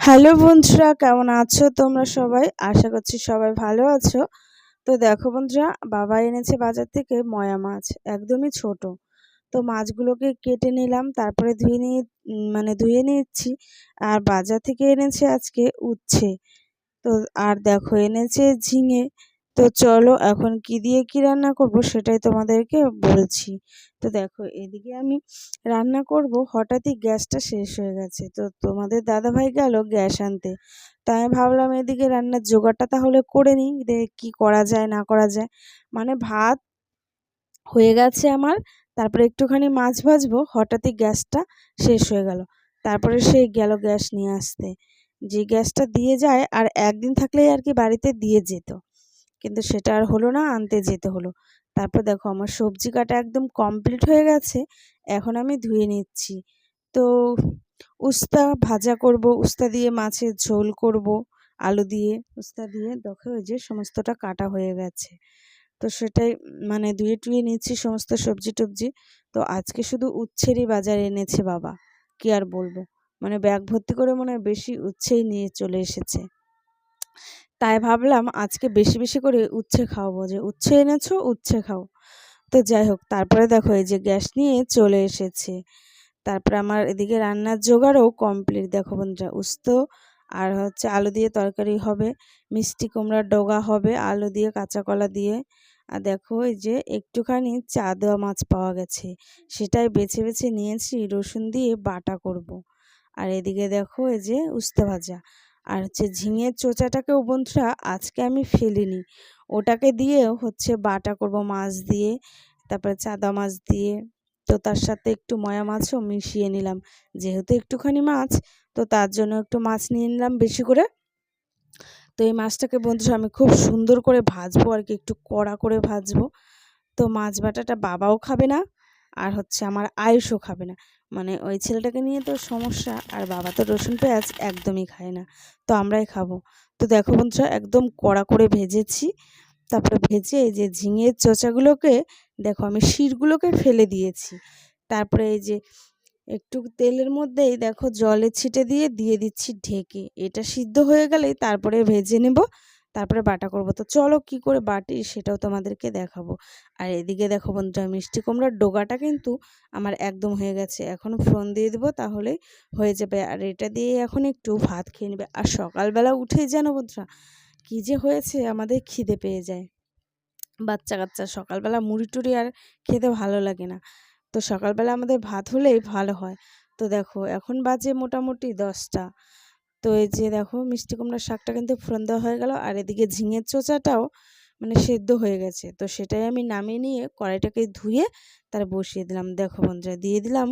Hello বন্ধুরা, কেমন আছো তোমরা সবাই? আশা করছি সবাই ভালো আছো। তো দেখো বন্ধুরা, বাবা এনেছে বাজার থেকে ময়া মাছ, একদমই ছোট। তো মাছগুলোকে কেটে নিলাম, তারপরে ধুয়ে নিয়ে মানে ধুয়ে নিচ্ছি। আর বাজার থেকে এনেছে আজকে উচ্ছে। তো আর দেখো, এনেছে ঝিঙে। তো চলো এখন কি দিয়ে কি রান্না করব সেটাই তোমাদেরকে বলছি। তো দেখো, এদিকে আমি রান্না করব, হঠাৎই গ্যাসটা শেষ হয়ে গেছে। তো তোমাদের দাদাভাই গেল গ্যাস আনতে। তাই আমি ভাবলাম এদিকে রান্নার জোগাড়টা তাহলে করে নিই কী করা যায়, না করা যায়। মানে ভাত হয়ে গেছে আমার, তারপরে একটুখানি মাছ ভাজবো, হঠাৎই গ্যাসটা শেষ হয়ে গেল। তারপরে সেই গেল গ্যাস নিয়ে আসতে। যে গ্যাসটা দিয়ে যায়, আর একদিন থাকলেই আর কি বাড়িতে দিয়ে যেত। কিন্তু সেটা আর হলো না, আনতে যেতে হলো। তারপর দেখো আমার সবজি কাটা একদম কমপ্লিট হয়ে গেছে, এখন আমি ধুয়ে নিচ্ছি। তো উস্তা ভাজা করব, উস্তা দিয়ে মাছের ঝোল করব, আলু দিয়ে, উস্তা দিয়ে দেখো ওই যে সমস্তটা কাটা হয়ে গেছে। তো সেটাই মানে ধুয়ে টুয়ে নিচ্ছি সমস্ত সবজি টবজি। তো আজকে শুধু উচ্ছেরই বাজার এনেছে বাবা, কি আর বলব? মানে ব্যাগ ভর্তি করে মনে হয় বেশি উচ্ছেই নিয়ে চলে এসেছে। তাই ভাবলাম আজকে বেশি বেশি করে উচ্ছে খাওয়াবো যে উচ্ছে এনেছো, উচ্ছে খাও। তো যাই হোক, তারপরে দেখো এই যে গ্যাস নিয়ে চলে এসেছে। তারপরে আমার এদিকে রান্নার জোগাড়ও কমপ্লিট দেখো বন্ধুরা, উস্ত আর হচ্ছে আলু দিয়ে তরকারি হবে, মিষ্টি কুমড়ার ডগা হবে, আলু দিয়ে কাঁচা কলা দিয়ে। আর দেখো এই যে একটুখানি চা দেওয়া মাছ পাওয়া গেছে, সেটাই বেছে বেছে নিয়েছি, রসুন দিয়ে বাটা করব। আর এদিকে দেখো এই যে উস্তে ভাজা। আর হচ্ছে ঝিঙের চোচাটাকেও বন্ধুরা আজকে আমি ফেলিনি। ওটাকে দিয়েও হচ্ছে বাটা করব মাছ দিয়ে, তারপরে চাদা মাছ দিয়ে। তো তার সাথে একটু ময়া মাছও মিশিয়ে নিলাম। যেহেতু একটুখানি মাছ, তো তার জন্য একটু মাছ নিয়ে নিলাম বেশি করে। তো এই মাছটাকে বন্ধুরা আমি খুব সুন্দর করে ভাজবো আর কি, একটু কড়া করে ভাজবো। তো মাছ বাটাটা বাবাও খাবে না আর হচ্ছে আমার আয়ুষও খাবে না। মানে ওই ছেলেটাকে নিয়ে তো সমস্যা, আর বাবা তো রসুন পেঁয়াজ একদমই খায় না। তো আমরাই খাব। তো দেখো বন্ধুরা, একদম কড়া করে ভেজেছি। তারপরে ভেজে এই যে ঝিঙের চোচাগুলোকে, দেখো আমি শিরগুলোকে ফেলে দিয়েছি। তারপরে এই যে একটু তেলের মধ্যেই দেখো জলে ছিটে দিয়ে দিয়ে দিচ্ছি ঢেকে। এটা সিদ্ধ হয়ে গেলেই তারপরে ভেজে নেব। তারপরে বাটা করব। তো চলো কি করে বাটি সেটাও তোমাদেরকে দেখাবো। আর এদিকে দেখো বন্ধুরা মিষ্টি কুমড়ার ডোগাটা কিন্তু আমার একদম হয়ে গেছে। এখন ফোন দিয়ে দেবো তাহলে হয়ে যাবে। আর এটা দিয়ে এখন একটু ভাত খেয়ে নেবে। আর সকালবেলা উঠেই যেন বন্ধুরা কী যে হয়েছে আমাদের খিদে পেয়ে যায়। বাচ্চা কাচ্চা সকালবেলা মুড়ি টুড়ি আর খেতে ভালো লাগে না। তো সকালবেলা আমাদের ভাত হলেই ভালো হয়। তো দেখো এখন বাজে মোটামুটি দশটা। তো এই যে দেখো, মিষ্টি কুমড়ার শাকটা কিন্তু ফোড়ন দেওয়া হয়ে গেল আর এদিকে ঝিঙের চোচাটাও মানে সেদ্ধ হয়ে গেছে। তো সেটাই আমি নামিয়ে নিয়ে কড়াইটাকে ধুয়ে তার বসিয়ে দিলাম। দেখো বন্ধুরা, দিয়ে দিলাম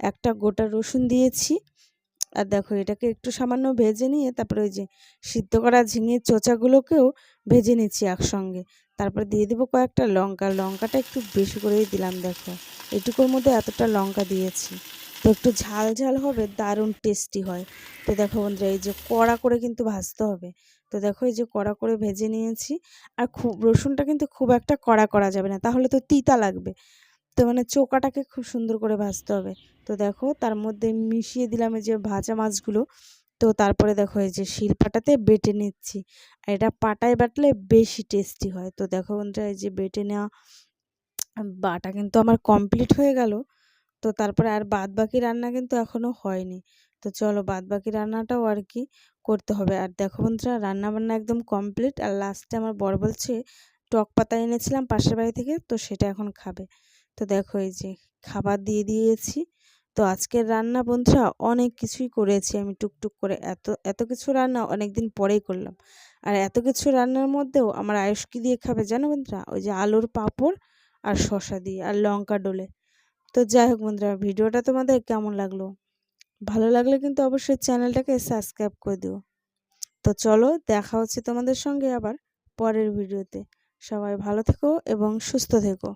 একটা গোটা রসুন দিয়েছি। আর দেখো এটাকে একটু সামান্য ভেজে নিয়ে তারপরে ওই যে সিদ্ধ করা ঝিঙের চোচাগুলোকেও ভেজে নিচ্ছি একসঙ্গে। তারপর দিয়ে দেবো কয়েকটা লঙ্কা। লঙ্কাটা একটু বেশি করেই দিলাম, দেখো। এটুকুর মধ্যে এতটা লঙ্কা দিয়েছি। তো একটু ঝাল ঝাল হবে, দারুণ টেস্টি হয়। তো দেখো বন্ধুরা, এই যে কড়া করে কিন্তু ভাজতে হবে। তো দেখো এই যে কড়া করে ভেজে নিয়েছি। আর খুব, রসুনটা কিন্তু খুব একটা কড়া করা যাবে না, তাহলে তো তিতা লাগবে। তো মানে চোকাটাকে খুব সুন্দর করে ভাজতে হবে। তো দেখো, তার মধ্যে মিশিয়ে দিলাম এই যে ভাজা মাছগুলো। তো তারপরে দেখো এই যে শিলপাটাতে বেটে নিচ্ছি। আর এটা পাটায় বাটলে বেশি টেস্টি হয়। তো দেখো বন্ধুরা, এই যে বেটে নেওয়া বাটা কিন্তু আমার কমপ্লিট হয়ে গেল। তো তারপরে আর বাদ বাকি রান্না কিন্তু এখনও হয়নি। তো চলো বাদ বাকি রান্নাটাও আর কি করতে হবে। আর দেখো বন্ধুরা রান্না বান্না একদম কমপ্লিট আর লাস্টে আমার বর বলছে, টক পাতা এনেছিলাম পাশের বাড়ি থেকে, তো সেটা এখন খাবে। তো দেখো এই যে খাবার দিয়ে দিয়েছি। তো আজকের রান্না বন্ধুরা অনেক কিছুই করেছি আমি টুকটুক করে। এত এত কিছু রান্না অনেক দিন পরেই করলাম। আর এত কিছু রান্নার মধ্যেও আমার আয়ুষ কী দিয়ে খাবে জানো বন্ধুরা? ওই যে আলুর পাঁপড় আর শশা দিয়ে আর লঙ্কা ডোলে। তো যাই হোক বন্ধুরা, ভিডিওটা তোমাদের কেমন লাগল? ভালো লাগলে কিন্তু অবশ্যই চ্যানেলটাকে সাবস্ক্রাইব করে দিও। তো চলো, দেখা হচ্ছে তোমাদের সঙ্গে আবার পরের ভিডিওতে। সবাই ভালো থেকো এবং সুস্থ থেকো।